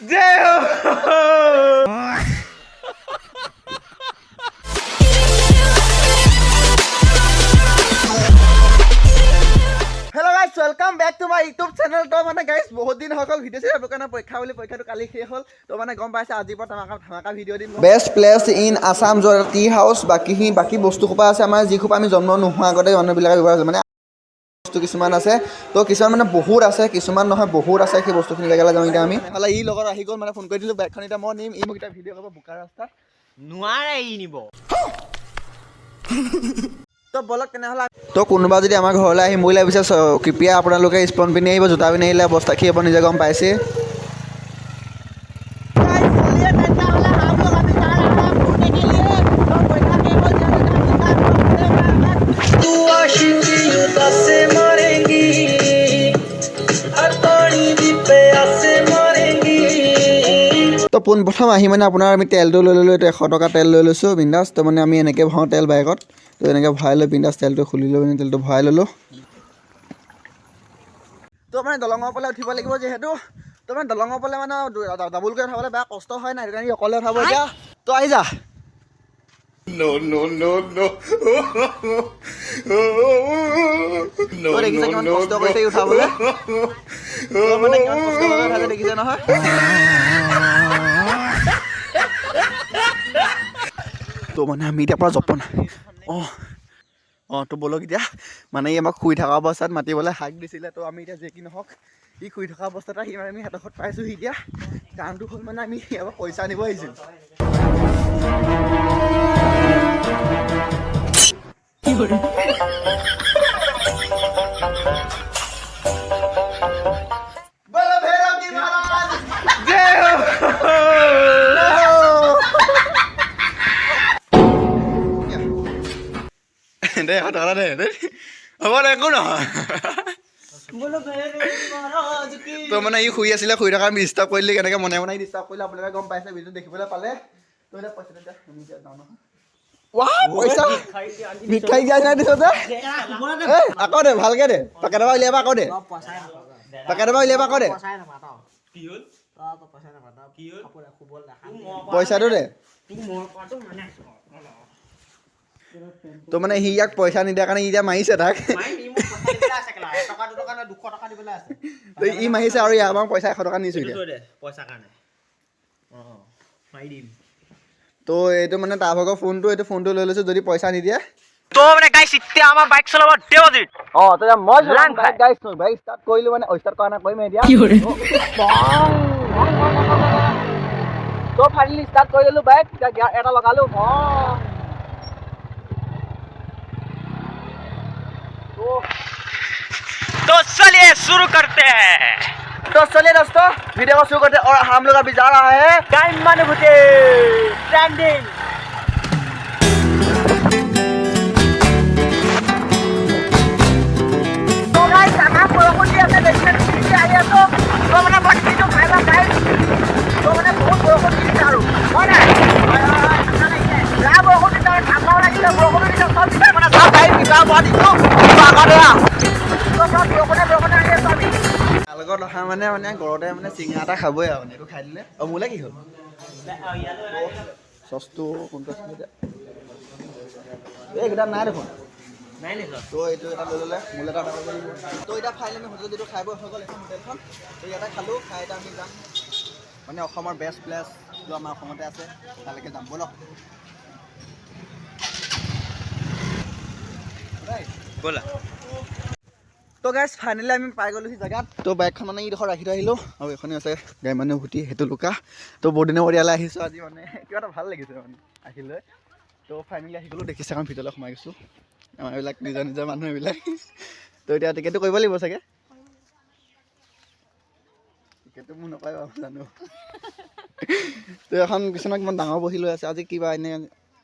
Hello' guys welcome back to my YouTube channel তো মানে guys বহুত দিন হৈ গ'ল ভিডিঅ' চিডিঅ' দোকানৰ পৰীক্ষা বুলি পৰীক্ষাটো কালি শেষ হ'ল। তো মানে গম পাইছে আজিৰ পৰা ধামাকা ধামাকা ভিডিঅ' দিম বেষ্ট প্লেচ ইন আছাম য'ত টি হাউচ বাকীখিনি বাকী বস্তু সোপা আছে আমাৰ যি সোপা আমি জন্ম নোহোৱা আগতে মানুহবিলাকে ব্যৱহাৰ কৰিছে মানে বস্তু কিছুমান আছে। তো কিছুমান মানে বহুত আছে কিছুমান নহয় বহুত আছে সেই বস্তুখিনি জেগালৈ যাওঁ এতিয়া আমি। নহ'লে ই লগত আহি গ'ল মানে ফোন কৰি দিলোঁ বাইকখন এতিয়া মই নিম ই মোক এতিয়া ভিডিঅ' কৰিব বোকা ৰাস্তাত। নোৱাৰে ই নিব। তো বলক তেনেহ'লে তো কোনোবা যদি আমাৰ ঘৰলৈ আহিম বুলি ভাবিছে কৃপয়া আপোনালোকে স্পন পিন্ধি আহিব জোতা পিন্ধি আহিলে অৱস্থা কি হ'ব নিজে গম পাইছে। তো পোনপ্ৰথম আহি মানে আপোনাৰ আমি তেলটো লৈ ল'লোঁ এইটো এশ টকা তেল লৈ লৈছোঁ বিন্দাছ তো মানে আমি এনেকৈ ভৰাওঁ তেল বাইকত তো এনেকৈ ভৰাই লৈ বিন্দাছ তেলটো খুলি লৈ মানে তেলটো ভৰাই ল'লোঁ। তো মানে দলঙৰ ওপৰলৈ উঠিব লাগিব যিহেতু তো মানে দলঙৰ ওপৰলৈ মানে ডাবুলকৈ উঠাবলৈ বেয়া কষ্ট হয় নাই সেইটো অকলে উঠাব এতিয়া। তো আহি যা। দেখিছে কিমান কষ্ট কৰিছে উঠাবলৈ। দেখিছে নহয়। তো মানে আমি এতিয়া পৰা জপনা। অঁ অঁ তো বলক এতিয়া। মানে ই আমাক শুই থকা অৱস্থাত মাতিবলৈ হাক দিছিলে তো আমি এতিয়া যি কি নহওক ই শুই থকা অৱস্থাতে সি মানে আমি ঘৰত পাইছোঁহি এতিয়া। কাৰণটো হ'ল মানে আমি ইয়াৰ পৰা পইচা আনিব আহিছিলোঁ बोलो তো মানে ই শুই আছিলে শুই থকা আমি ডিষ্টাৰ্ব কৰিলে কেনেকৈ মনে মনে ডিষ্টাৰ্ব কৰিলে আপোনালোকে গম পাইছে ভিডিঅ' দেখিবলৈ পালে। তো এতিয়া পইচা দে আমি এতিয়া যাওঁ নহয়। ৱাহ পইচা মিঠাই দিয়া নাই দিছ যে এই, আকৌ দে ভালকে দে। পেকেটৰ পৰা উলিয়াবা আকৌ দে। পেকেটৰ পৰা উলিয়াবা আকৌ দে। কি হ'ল? কি হ'ল? পইচাটো দে। তো মানে সি ইয়াক পইচা নিদিয়াৰ কাৰণে ই এতিয়া মাৰিছে তাক। তো ই মাৰিছে আৰু ইয়াৰ পৰা পইচা এশ টকা নিছোঁ এতিয়া। পইচা কাৰণে। অঁ মাৰি দিম। তো এইটো মানে তাৰ ভাগৰ ফোনটো এইটো ফোনটো লৈ লৈছোঁ যদি পইচা নিদিয়ে। তো মানে গাইছ এতিয়া আমাৰ বাইক চলাব দেৱজিত অঁ তেতিয়া মই লাং খাই। গাইছ বাইক ষ্টাৰ্ট কৰিলোঁ মানে ষ্টাৰ্ট কৰা নাই কৰিম এতিয়া। তো ফাইনেলি ষ্টাৰ্ট কৰি ল'লোঁ বাইক এতিয়া গিয়াৰ এটা লগালোঁ অঁ। चलिए शुरू करते हैं। तो चलिए दोस्तों वीडियो को शुरू करते हैं और हम लोग अभी जा रहा तो है टाइम मन भूते ट्रेंडिंग तो गाइस हमारा पूरा कुछ ऐसे देखने के लिए आया तो तो अपना भक्ति जो फ़ायदा गाइस মানে মানে ঘৰতে মানে চিঙৰা এটা খাবই আৰু মানে এইটো খাই দিলে। অঁ মোলৈ কি হ'ল? চচটো কোনটো আছিলে এতিয়া? এই এইকেইটা নাই দেখোন। নাই নিশ্চয় তো এইটো এটা লৈ ল'লে মোলৈ এটা অৰ্ডাৰ কৰিব লাগিব। তো এতিয়া ফাইনেলি আমি হোটেল যিটো খাই বৈ হৈ গ'ল এখন হোটেলখন। তো ইয়াতে খালোঁ খাই এতিয়া আমি যাম। মানে অসমৰ বেষ্ট প্লেচ যিটো আমাৰ অসমতে আছে তালৈকে যাম। ব'লক। ব'লা। তো গাইজ ফাইনেলি আমি পাই গ'লোহি জেগাত। তো বাইকখন মানে এইডোখৰ ৰাখি থৈ আহিলোঁ আৰু এইখনে আছে গাড়ী মানুহ ভুটি সেইটো লুকা। তো বহুত দিনৰ মূৰত ইয়ালৈ আহিছোঁ আজি মানে। কিবা এটা ভালো লাগিছে মানে আহিলৈ। তো ফাইনেলি আহি গ'লোঁ দেখিছে এখন ভিতৰলৈ সোমাই গৈছোঁ। আমাৰ এইবিলাক নিজৰ নিজৰ মানুহ এইবিলাক। তো এতিয়া টিকেটটো কৰিব লাগিব চাগে? টিকেটটো মোৰ নাপায় বাৰু জানো। তো এখন কিছুমান কিমান ডাঙৰ বহি লৈ আছে। আজি কিবা এনে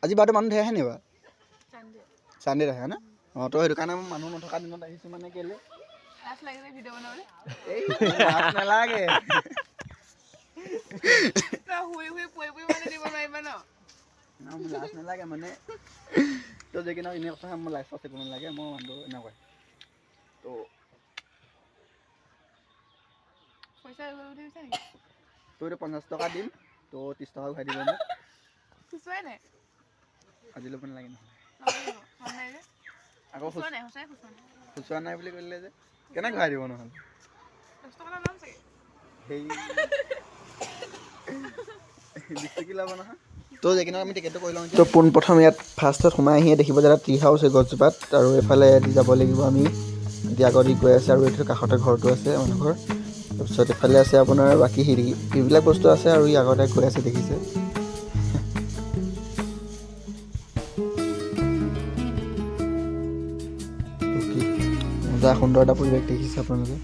আজি বাৰটো মানুহ ধেৰ আহে নি বাৰু চানডেত আহে না? অঁ তই সেইটো কাৰণে মানুহ নথকা দিনত আহিছো মানে কেলে? আজি ল'ব নালাগে নহয়। আকৌ খুচুৱা নাই বুলি ক'লে যে কেনেকৈ ঘূৰাই দিব নহ'লে? সেই তো আমি টিকেটটো কৰি লওঁ তো পোনপ্ৰথম ইয়াত ফাৰ্ষ্টত সোমাই আহিয়ে দেখিব যে এটা ট্ৰি হাউচ এই গছজোপাত আৰু এইফালে যাব লাগিব আমি। এতিয়া আগত গৈ আছে আৰু এইটো কাষতে ঘৰটো আছে মানুহ ঘৰ তাৰপিছত এইফালে আছে আপোনাৰ বাকী হেৰি এইবিলাক বস্তু আছে আৰু ই আগতে গৈ আছে দেখিছে। মজা সুন্দৰ এটা পৰিৱেশ দেখিছে আপোনালোকে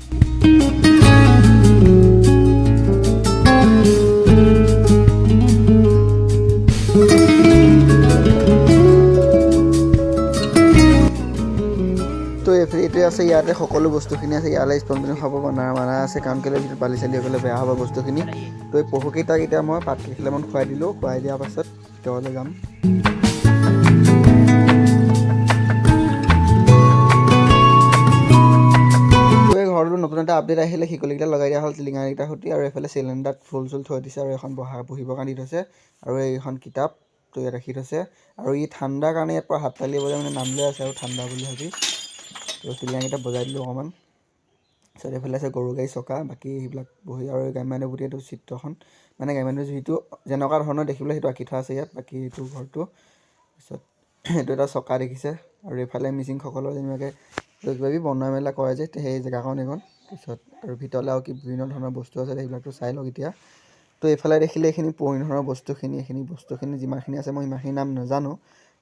এইটোৱে আছে ইয়াতে সকলো বস্তুখিনি আছে, ইয়ালৈ স্পঞ্জনি খাব মানা মানা আছে কাৰণ কেলৈ ভিতৰত বালি চালি হৈ বেয়া হ'ব বস্তুখিনি। তো এই পহুকেইটাক এতিয়া মই পাত কেইখিলামান খুৱাই দিলোঁ, খুৱাই দিয়াৰ পাছত তেওঁলৈ যাম। ঘৰটো নতুন এটা আপডেট আহিলে শিকলিকেইটা লগাই দিয়া হ'ল টিলিঙাকেইটাৰ সৈতে আৰু এইফালে চিলিণ্ডাৰত ফুল চুল থৈ দিছে আৰু এখন বহা বহিবৰ কাৰণে দি থৈছে আৰু এইখন কিতাপ তো ইয়াত ৰাখি থৈছে আৰু ই ঠাণ্ডাৰ কাৰণে ইয়াৰ পৰা হাত তালি বজাই মানে নাম লৈ আছে আৰু ঠাণ্ডা বুলি ভাবি। তো চিলিঙাকেইটা বজাই দিলোঁ অকণমান। তাৰপিছত এইফালে আছে গৰু গাড়ী, চকা, বাকী সেইবিলাক বহি আৰু গ্ৰাম্যানুৰ প্ৰতি এইটো চিত্ৰখন মানে গ্ৰাম্যানুৰ যিটো যেনেকুৱা ধৰণৰ দেখিবলৈ সেইটো আঁকি থোৱা আছে ইয়াত, বাকী এইটো ঘৰটো। তাৰপিছত এইটো এটা চকা দেখিছে আৰু এইফালে মিচিংসকলৰ যেনেবাকৈ কিবা কিবি বনোৱা মেলা কৰে যে সেই জেগাখন এইখন তাৰপিছত আৰু ভিতৰলৈ আৰু কি বিভিন্ন ধৰণৰ বস্তু আছে, সেইবিলাকতো চাই লওক এতিয়া। তো এইফালে দেখিলে এইখিনি পুৰণি ধৰণৰ বস্তুখিনি, এইখিনি বস্তুখিনি যিমানখিনি আছে, মই ইমানখিনি নাম নাজানো।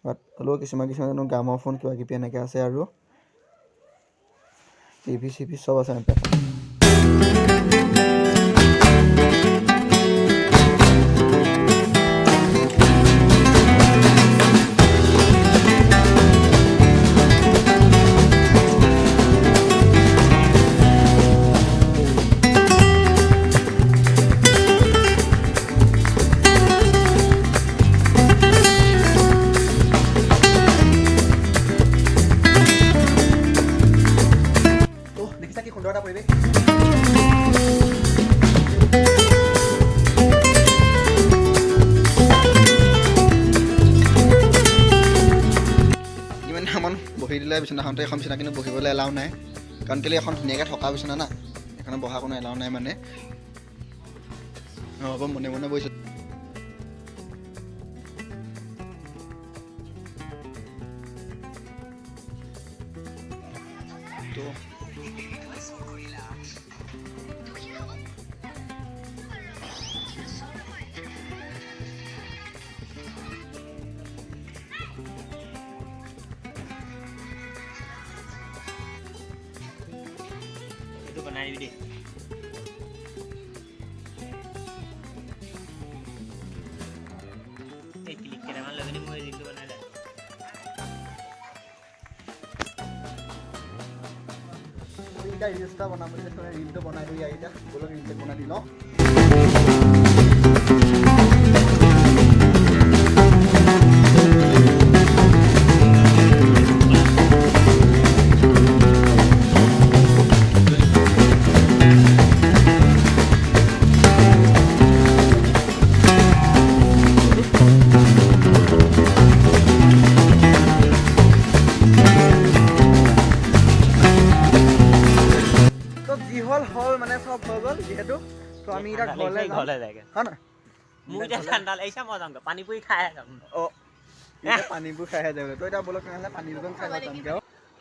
বাট হ'লেও কিছুমান কিছুমান জানো গ্ৰামৰ ফোন কিবা কিবি এনেকৈ আছে আৰু। টিভি চিভি চব আছে। বহি বিচনাখনতে এখন বিচনা কিন্তু বহিবলৈ এলাও নাই। কাৰণ কেলৈ এখন ধুনীয়াকৈ থকা বিচনা না। সেইকাৰণে বহা কোনো এলাও নাই মানে। হ'ব মনে মনে বহিছোঁ। এইটো বনাই দিবি দেই এই ক্লিক কেইটামান লৈ পিনি মই ৰিলটো বনাই দে এতিয়া ৰিলচ এটা বনাম বুলি কৈছে ৰিলটো বনাই দিওঁ ইয়াৰ এতিয়া বলক ৰিলটো বনাই দি লওঁ তো মানে চব হৈ গ'ল যিহেতু তো আমি এতিয়া ঘৰলৈ ঘৰলৈ যায়গৈ হয় নহয় মোৰ এতিয়া ঠাণ্ডা লাগিছে মই যামগৈ পানী পুৰি খাই যাম অঁ পানীবোৰ খাইহে যাব তো এতিয়া বলক তেনেহ'লে পানী দুজন খাই যামগৈ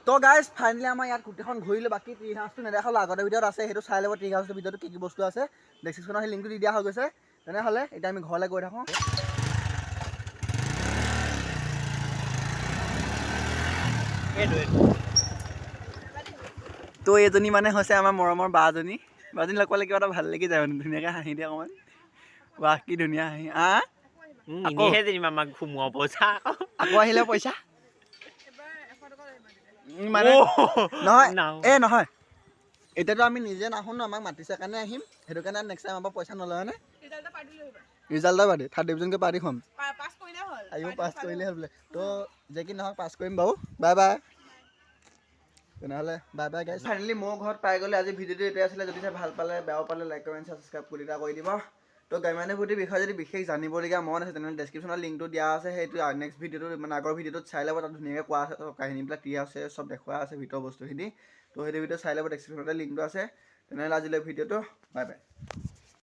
তো গাইজ ফাইনেলি আমাৰ ইয়াত গোটেইখন ঘূৰিলোঁ বাকী টি হাউচটো নেদেখালোঁ আগতে ভিডিঅ'ত আছে সেইটো চাই ল'ব টি হাউচটোৰ ভিতৰতো কি কি বস্তু আছে। ডেছক্ৰিপশ্যনৰ সেই লিংকটো দি দিয়া হৈ গৈছে। তেনেহ'লে এতিয়া আমি ঘৰলৈ গৈ থাকোঁ। তো এইজনী মানে হৈছে আমাৰ মৰমৰ বাজনী বাজনী লগ পালে কিবা এটা ভালো লাগি যায় মানে ধুনীয়াকৈ হাঁহি দিয়ে অকণমান বাহ কি ধুনীয়া হাঁহি। আহ মিনিহে যেনিবা আমাক সোমোৱা পইচা। আকৌ আহিলে পইচা? মানে নহয়। এই নহয়। এতিয়াতো আমি নিজে নাহোঁ ন আমাক মাতিছে কাৰণে আহিম। সেইটো কাৰণে নেক্সট টাইম আমাৰ পইচা নলয় নে ৰিজাল্টৰ বাদে থাৰ্ড ডিভিজনকৈ পাৰ্টি খুৱাম। পাছ কৰিলে হ'ল। আহিব পাছ কৰিলে হ'ল। হ'ল বোলে। তো যে কি নহওক পাছ কৰিম বাৰু। Bye bye. তেনেহ'লে বাই বাই গাইছ ফাইনেলি মোৰ ঘৰত পাই গ'লে আজি ভিডিঅ'টো এইটোৱে আছিলে যদি চাই ভালো পালে, বেয়াও পালে লাইক কমেণ্ট ছাবস্ক্ৰাইব কৰি দিয়া কৰি দিব। তো গ্ৰাম্যানুভূতিৰ বিষয়ে যদি বিশেষ জানিবলগীয়া মন আছে, তেনেহ'লে ডেছক্ৰিপশ্যনত লিংকটো দিয়া আছে, সেইটো নেক্সট ভিডিঅ'টো মানে আগৰ ভিডিঅ'টোত চাই ল'ব, তাত ধুনীয়াকৈ কোৱা আছে কাহিনীবিলাক কি আছে, চব দেখুওৱা আছে ভিতৰৰ বস্তুখিনি। তো সেইটো ভিডিঅ' চাই ল'ব ডেছক্ৰিপশ্যনতে লিংকটো আছে। তেনেহ'লে আজিলৈ ভিডিঅ'টো বাই বাই